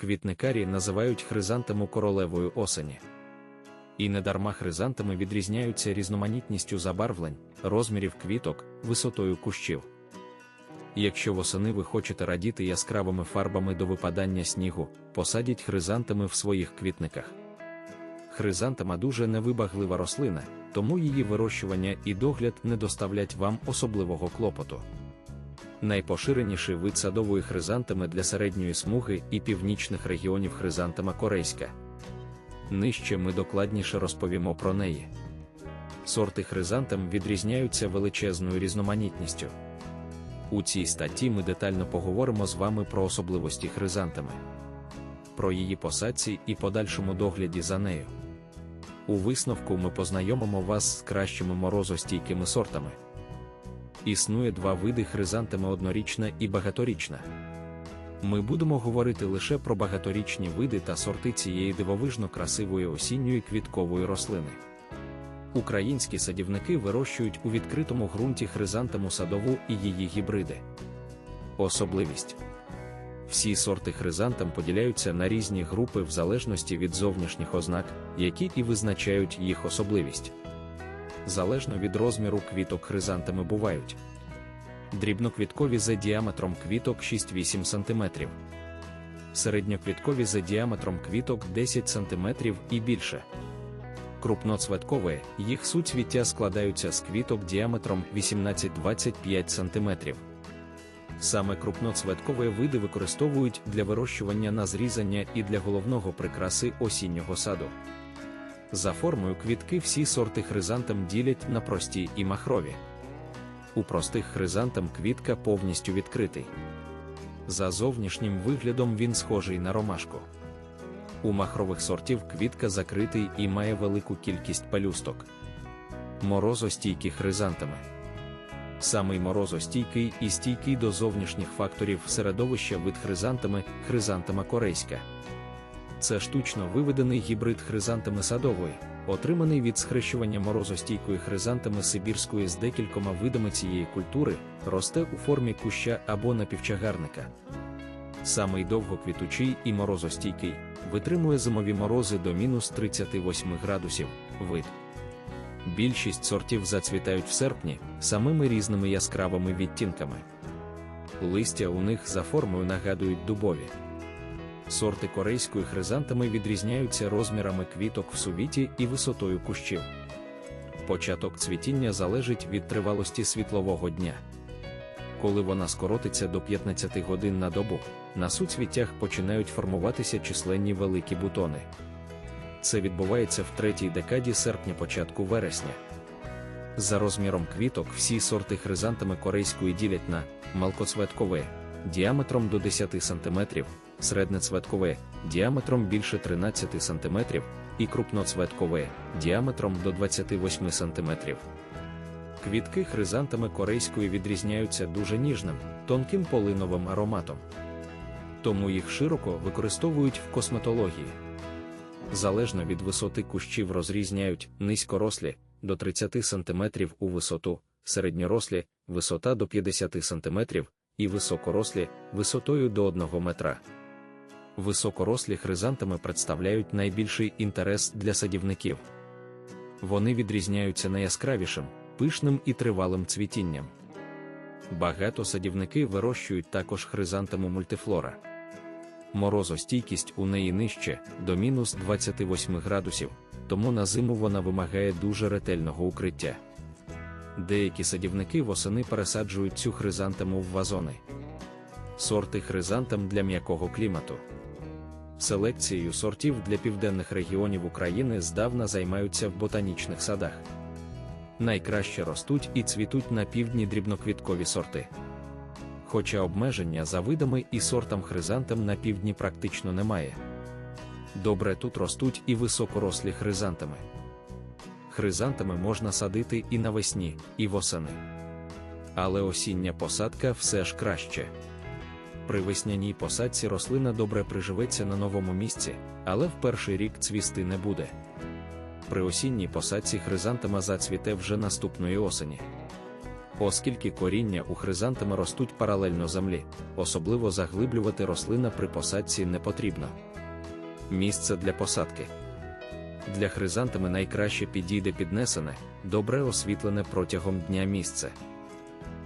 Квітникарі називають хризантему королевою осені. І недарма хризантеми відрізняються різноманітністю забарвлень, розмірів квіток, висотою кущів. Якщо восени ви хочете радіти яскравими фарбами до випадання снігу, посадіть хризантеми в своїх квітниках. Хризантема дуже невибаглива рослина, тому її вирощування і догляд не доставлять вам особливого клопоту. Найпоширеніший вид садової хризантеми для середньої смуги і північних регіонів хризантема корейська. Нижче ми докладніше розповімо про неї. Сорти хризантем відрізняються величезною різноманітністю. У цій статті ми детально поговоримо з вами про особливості хризантеми, про її посадці і подальшому догляді за нею. У висновку ми познайомимо вас з кращими морозостійкими сортами. Існує два види хризантеми однорічна і багаторічна. Ми будемо говорити лише про багаторічні види та сорти цієї дивовижно красивої осінньої квіткової рослини. Українські садівники вирощують у відкритому ґрунті хризантему садову і її гібриди. Особливість всі сорти хризантем поділяються на різні групи в залежності від зовнішніх ознак, які і визначають їх особливість. Залежно від розміру квіток хризантеми бувають. Дрібноквіткові за діаметром квіток 6-8 см. Середньоквіткові за діаметром квіток 10 см і більше. Крупноцветкові, їх суцвіття складаються з квіток діаметром 18-25 см. Саме крупноцветкові види використовують для вирощування на зрізання і для головного прикраси осіннього саду. За формою квітки всі сорти хризантем ділять на прості і махрові. У простих хризантем квітка повністю відкритий. За зовнішнім виглядом він схожий на ромашку. У махрових сортів квітка закритий і має велику кількість пелюсток. Морозостійкі хризантеми. Самий морозостійкий і стійкий до зовнішніх факторів середовища вид хризантами хризантема корейська. Це штучно виведений гібрид хризантеми садової, отриманий від схрещування морозостійкої хризантеми сибірської з декількома видами цієї культури, росте у формі куща або напівчагарника. Самий довгоквітучий і морозостійкий, витримує зимові морози до мінус 38 градусів, вид. Більшість сортів зацвітають в серпні самими різними яскравими відтінками. Листя у них за формою нагадують дубові. Сорти корейської хризантами відрізняються розмірами квіток в сувіті і висотою кущів. Початок цвітіння залежить від тривалості світлового дня. Коли вона скоротиться до 15 годин на добу, на суцвіттях починають формуватися численні великі бутони. Це відбувається в третій декаді серпня початку вересня. За розміром квіток всі сорти хризантами корейської ділять на малкоцветкове діаметром до 10 см, середнецветкове діаметром більше 13 см і крупноцветкове діаметром до 28 см. Квітки хризантами корейської відрізняються дуже ніжним, тонким полиновим ароматом. Тому їх широко використовують в косметології. Залежно від висоти кущів розрізняють низькорослі до 30 см у висоту, середньорослі висота до 50 см і високорослі висотою до 1 метра. Високорослі хризантами представляють найбільший інтерес для садівників. Вони відрізняються найяскравішим, пишним і тривалим цвітінням. Багато садівники вирощують також хризантему мультифлора. Морозостійкість у неї нижче до мінус 28 градусів, тому на зиму вона вимагає дуже ретельного укриття. Деякі садівники восени пересаджують цю хризантему в вазони. Сорти хризантем для м'якого клімату. Селекцією сортів для південних регіонів України здавна займаються в ботанічних садах. Найкраще ростуть і цвітуть на півдні дрібноквіткові сорти. Хоча обмеження за видами і сортам хризантем на півдні практично немає. Добре тут ростуть і високорослі хризантами. Хризантами можна садити і навесні, і восени. Але осіння посадка все ж краще. При весняній посадці рослина добре приживеться на новому місці, але в перший рік цвісти не буде. При осінній посадці хризантема зацвіте вже наступної осені. Оскільки коріння у хризантами ростуть паралельно землі, особливо заглиблювати рослина при посадці не потрібно. Місце для посадки. Для хризантами найкраще підійде піднесене, добре освітлене протягом дня місце.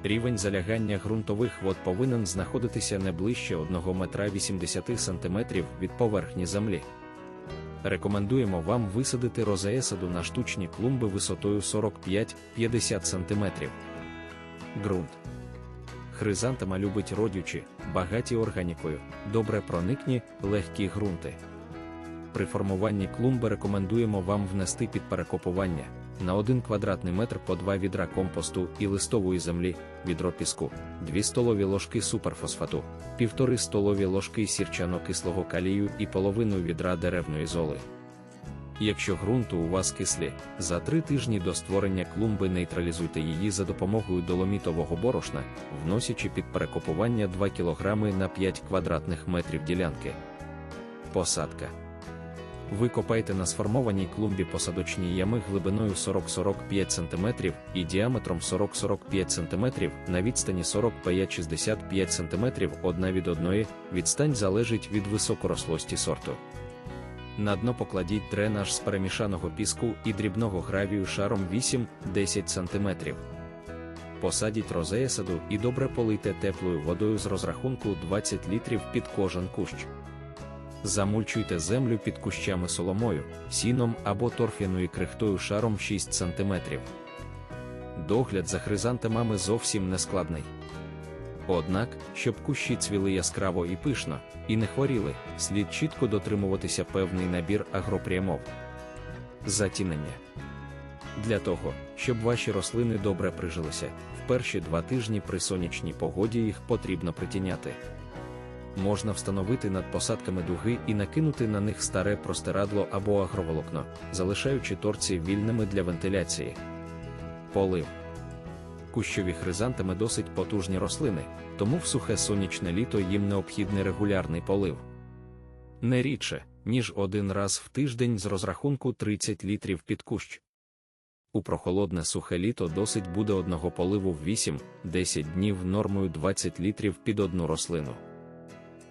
Рівень залягання ґрунтових вод повинен знаходитися не ближче 1 метра 80 см від поверхні землі. Рекомендуємо вам висадити розеесаду на штучні клумби висотою 45-50 см. Ґрунт. Хризантема любить родючі, багаті органікою, добре проникні, легкі ґрунти. При формуванні клумби рекомендуємо вам внести під перекопування на 1 квадратний метр по 2 відра компосту і листової землі, відро піску, 2 столові ложки суперфосфату, 1,5 столові ложки сірчано-кислого калію і половину відра деревної золи. Якщо ґрунту у вас кислі, за три тижні до створення клумби нейтралізуйте її за допомогою доломітового борошна, вносячи під перекопування 2 кг на 5 квадратних метрів ділянки. Посадка. Ви копайте на сформованій клумбі посадочні ями глибиною 40-45 см і діаметром 40-45 см на відстані 45-65 см одна від одної, відстань залежить від високорослості сорту. На дно покладіть дренаж з перемішаного піску і дрібного гравію шаром 8-10 см. Посадіть розеясаду і добре полийте теплою водою з розрахунку 20 літрів під кожен кущ. Замульчуйте землю під кущами соломою, сіном або торфяною крихтою шаром 6 см. Догляд за хризантемами зовсім не складний. Однак, щоб кущі цвіли яскраво і пишно, і не хворіли, слід чітко дотримуватися певний набір агропрямов. Затінення. Для того, щоб ваші рослини добре прижилися, в перші два тижні при сонячній погоді їх потрібно притіняти можна встановити над посадками дуги і накинути на них старе простирадло або агроволокно, залишаючи торці вільними для вентиляції. Полив. Кущові хризантами досить потужні рослини, тому в сухе сонячне літо їм необхідний регулярний полив. Не рідше, ніж один раз в тиждень з розрахунку 30 літрів під кущ. У прохолодне сухе літо досить буде одного поливу в 8-10 днів нормою 20 літрів під одну рослину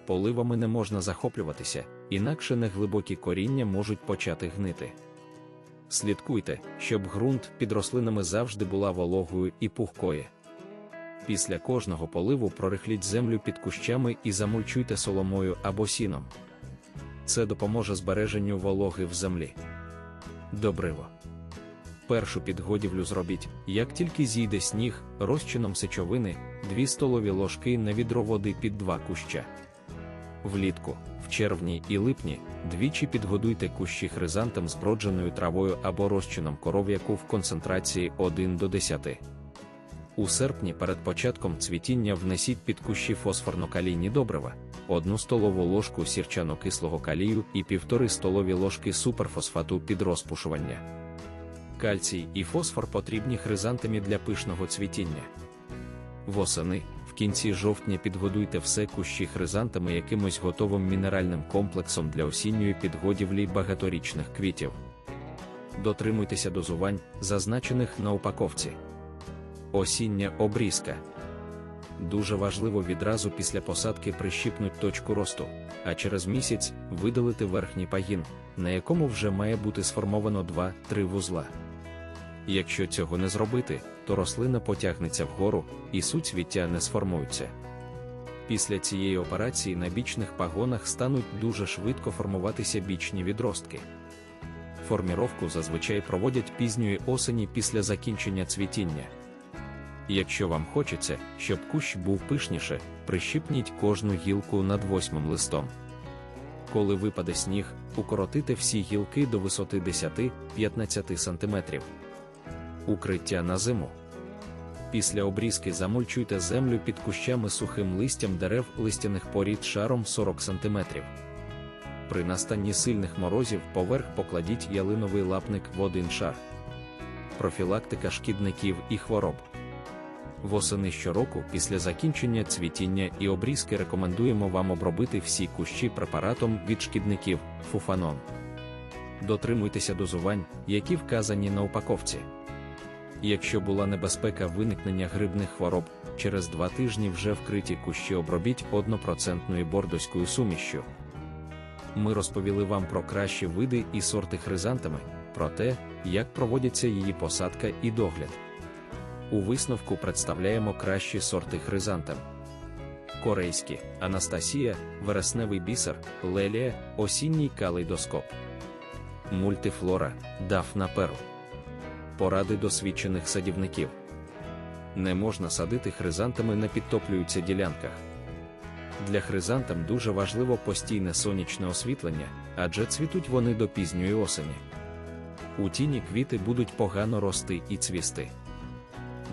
поливами не можна захоплюватися, інакше неглибокі коріння можуть почати гнити. Слідкуйте, щоб ґрунт під рослинами завжди була вологою і пухкою. Після кожного поливу прорихліть землю під кущами і замульчуйте соломою або сіном. Це допоможе збереженню вологи в землі. Добриво. Першу підгодівлю зробіть, як тільки зійде сніг, розчином сечовини, 2 столові ложки на відро води під два куща. Влітку, в червні і липні, двічі підгодуйте кущі хризантом з бродженою травою або розчином коров'яку в концентрації 1 до 10. У серпні перед початком цвітіння внесіть під кущі фосфорно-калійні добрива, 1 столову ложку сірчано-кислого калію і 1,5 столові ложки суперфосфату під розпушування. Кальцій і фосфор потрібні хризантамі для пишного цвітіння. Восени, кінці жовтня підгодуйте все кущі хризантами якимось готовим мінеральним комплексом для осінньої підгодівлі багаторічних квітів. Дотримуйтеся дозувань, зазначених на упаковці. Осіння обрізка. Дуже важливо відразу після посадки прищіпнуть точку росту, а через місяць видалити верхній пагін, на якому вже має бути сформовано 2-3 вузла. Якщо цього не зробити, то рослина потягнеться вгору і суцвіття не сформуються. Після цієї операції на бічних пагонах стануть дуже швидко формуватися бічні відростки. Форміровку зазвичай проводять пізньої осені після закінчення цвітіння. Якщо вам хочеться, щоб кущ був пишніше, прищипніть кожну гілку над восьмим листом. Коли випаде сніг, укоротите всі гілки до висоти 10-15 см укриття на зиму. Після обрізки замульчуйте землю під кущами сухим листям дерев листяних порід шаром 40 см. При настанні сильних морозів поверх покладіть ялиновий лапник в один шар. Профілактика шкідників і хвороб. Восени щороку після закінчення цвітіння і обрізки рекомендуємо вам обробити всі кущі препаратом від шкідників фуфанон. Дотримуйтеся дозувань, які вказані на упаковці. Якщо була небезпека виникнення грибних хвороб, через два тижні вже вкриті кущі обробіть 1% бордоською сумішшю. Ми розповіли вам про кращі види і сорти хризантами, про те, як проводяться її посадка і догляд. У висновку представляємо кращі сорти хризантем. Корейські Анастасія, вересневий бісер, лелія, осінній калейдоскоп. Мультифлора, дафна перл. Поради досвідчених садівників. Не можна садити хризантами на підтоплюються ділянках. Для хризантам дуже важливо постійне сонячне освітлення, адже цвітуть вони до пізньої осені. У тіні квіти будуть погано рости і цвісти.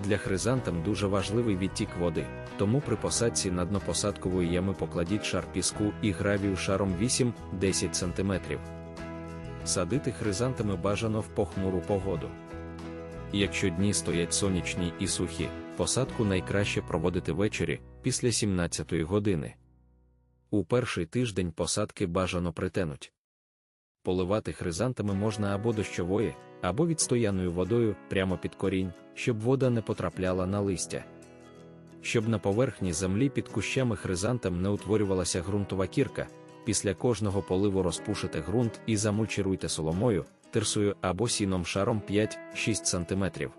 Для хризантам дуже важливий відтік води, тому при посадці на дно посадкової ями покладіть шар піску і гравію шаром 8-10 см. Садити хризантами бажано в похмуру погоду. Якщо дні стоять сонячні і сухі, посадку найкраще проводити ввечері після 17-ї години. У перший тиждень посадки бажано притенуть. Поливати хризантами можна або дощовою, або відстояною водою прямо під корінь, щоб вода не потрапляла на листя. Щоб на поверхні землі під кущами хризантам не утворювалася ґрунтова кірка, після кожного поливу розпушите ґрунт і замульчируйте соломою, тирсою або сіном шаром 5-6 см.